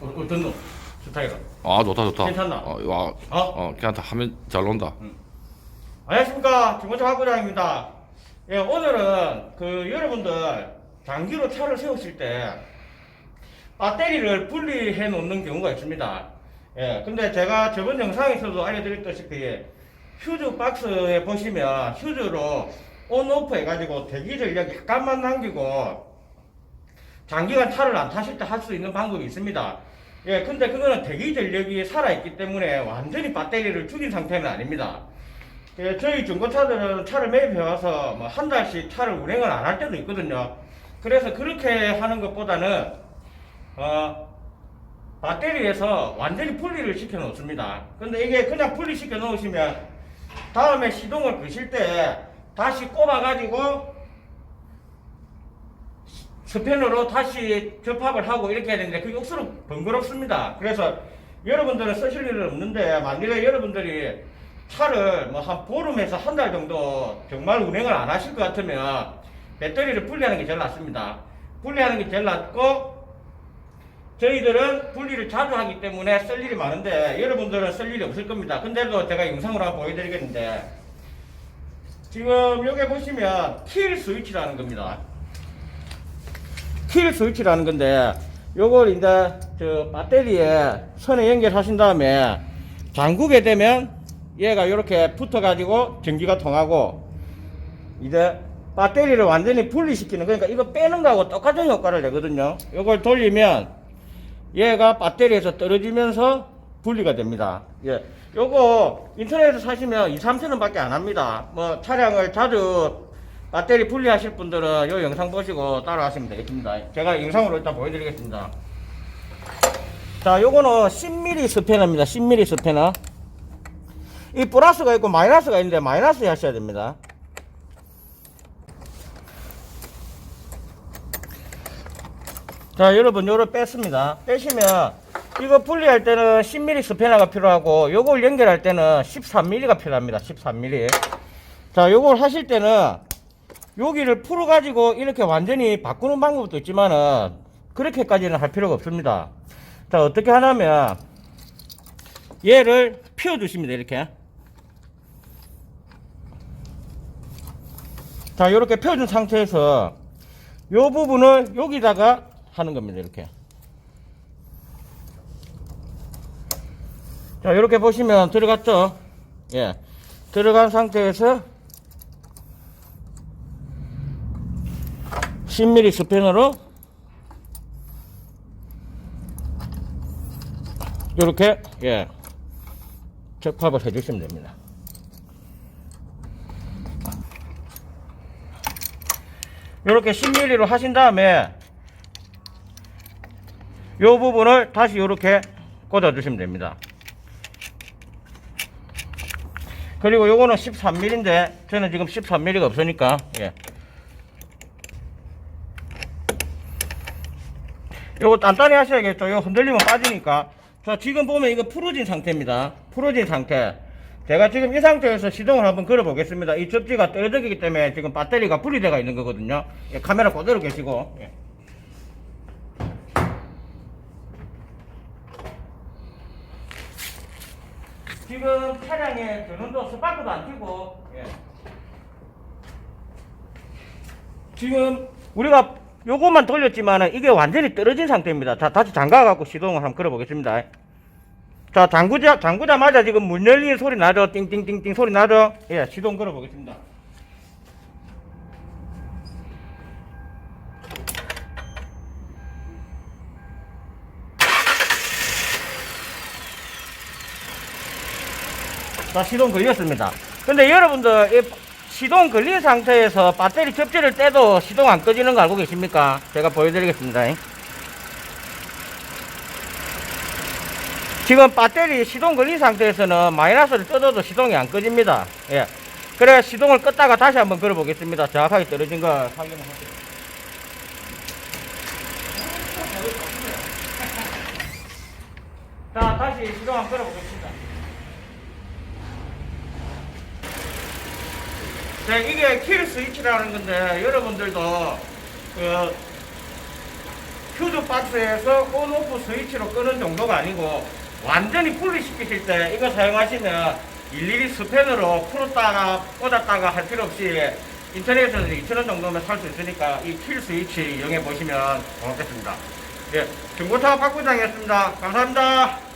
어, 어떤 놈? 스타일은? 아 좋다 좋다. 괜찮나? 어, 와, 어? 어 괜찮다. 하면 잘 논다. 안녕하십니까 중고차 학부장입니다. 예, 오늘은 그 여러분들 장기로 차를 세우실 때 배터리를 분리해 놓는 경우가 있습니다. 예, 근데 제가 저번 영상에서도 알려드렸다시피 휴즈 박스에 보시면 휴즈로 온오프 해가지고 대기 전력 약간만 남기고 장기간 차를 안 타실 때 할 수 있는 방법이 있습니다. 예, 근데 그거는 대기 전력이 살아있기 때문에 완전히 배터리를 죽인 상태는 아닙니다. 예, 저희 중고차들은 차를 매입해와서 뭐 한 달씩 차를 운행을 안 할 때도 있거든요. 그래서 그렇게 하는 것보다는, 어, 배터리에서 완전히 분리를 시켜 놓습니다. 근데 이게 그냥 분리시켜 놓으시면 다음에 시동을 끄실 때 다시 꼽아가지고 스패너로 다시 접합을 하고 이렇게 해야 되는데 그게 억수로 번거롭습니다. 그래서 여러분들은 쓰실 일은 없는데 만약에 여러분들이 차를 뭐 한 보름에서 한 달 정도 정말 운행을 안 하실 것 같으면 배터리를 분리하는 게 제일 낫습니다. 분리하는 게 제일 낫고 저희들은 분리를 자주 하기 때문에 쓸 일이 많은데 여러분들은 쓸 일이 없을 겁니다. 근데도 제가 영상으로 한번 보여드리겠는데 지금 여기 보시면 킬 스위치라는 겁니다. 킬 스위치라는 건데 요걸 이제 저 배터리에 선에 연결하신 다음에 잠그게 되면 얘가 이렇게 붙어 가지고 전기가 통하고 이제 배터리를 완전히 분리시키는 그러니까 이거 빼는 거하고 똑같은 효과를 내거든요. 요걸 돌리면 얘가 배터리에서 떨어지면서 분리가 됩니다. 예. 요거 인터넷에서 사시면 2, 3천원 밖에 안 합니다. 뭐 차량을 자주 배터리 분리하실 분들은 요 영상 보시고 따라하시면 되겠습니다 제가 영상으로 일단 보여드리겠습니다 자 요거는 10mm 스패너입니다 10mm 스패너 이 플러스가 있고 마이너스가 있는데 마이너스 하셔야 됩니다. 자, 여러분, 요를 뺐습니다. 빼시면, 이거 분리할 때는 10mm 스패너가 필요하고, 요걸 연결할 때는 13mm가 필요합니다. 13mm. 자, 요걸 하실 때는, 여기를 풀어 가지고 이렇게 완전히 바꾸는 방법도 있지만은, 그렇게까지는 할 필요가 없습니다. 자, 어떻게 하냐면, 얘를 피워 주십니다. 이렇게. 자, 이렇게 펴준 상태에서 요 부분을 여기다가 하는 겁니다. 이렇게. 자, 이렇게 보시면 들어갔죠? 예. 들어간 상태에서 10mm 스패너로 이렇게, 예. 접합을 해주시면 됩니다. 이렇게 10mm로 하신 다음에 이 부분을 다시 이렇게 꽂아 주시면 됩니다. 그리고 요거는 13mm인데 저는 지금 13mm가 없으니까 예. 요거 단단히 하셔야겠죠. 요 흔들리면 빠지니까. 자, 지금 보면 이거 풀어진 상태입니다. 풀어진 상태. 제가 지금 이 상태에서 시동을 한번 걸어 보겠습니다. 이 접지가 떨어지기 때문에 지금 배터리가 분리되어 있는 거거든요. 예, 카메라 그대로 계시고. 예. 지금 차량에 전원도 스파크도 안 켜고, 예. 지금 우리가 요것만 돌렸지만 이게 완전히 떨어진 상태입니다. 자, 다시 잠가갖고 시동을 한번 걸어보겠습니다. 자, 잠그자, 잠그자마자 지금 문 열리는 소리 나죠? 띵띵띵띵 소리 나죠? 예, 시동 걸어보겠습니다. 자, 시동 걸렸습니다. 근데 여러분들, 이 시동 걸린 상태에서 배터리 접지를 떼도 시동 안 꺼지는 거 알고 계십니까? 제가 보여드리겠습니다. 지금 배터리 시동 걸린 상태에서는 마이너스를 뜯어도 시동이 안 꺼집니다. 예. 그래 시동을 껐다가 다시 한번 걸어보겠습니다. 정확하게 떨어진 거 확인하세요. 자, 다시 시동 한번 걸어보겠습니다. 자, 이게 킬 스위치라는 건데 여러분들도 그 퓨즈 박스에서 온오프 스위치로 끄는 정도가 아니고 완전히 분리시키실 때 이거 사용하시면 일일이 스팬으로 풀었다가 꽂았다가 할 필요 없이 인터넷에서 2,000원 정도면 살 수 있으니까 이 킬 스위치 이용해 보시면 고맙겠습니다. 예, 중고차 박 부장이었습니다. 감사합니다.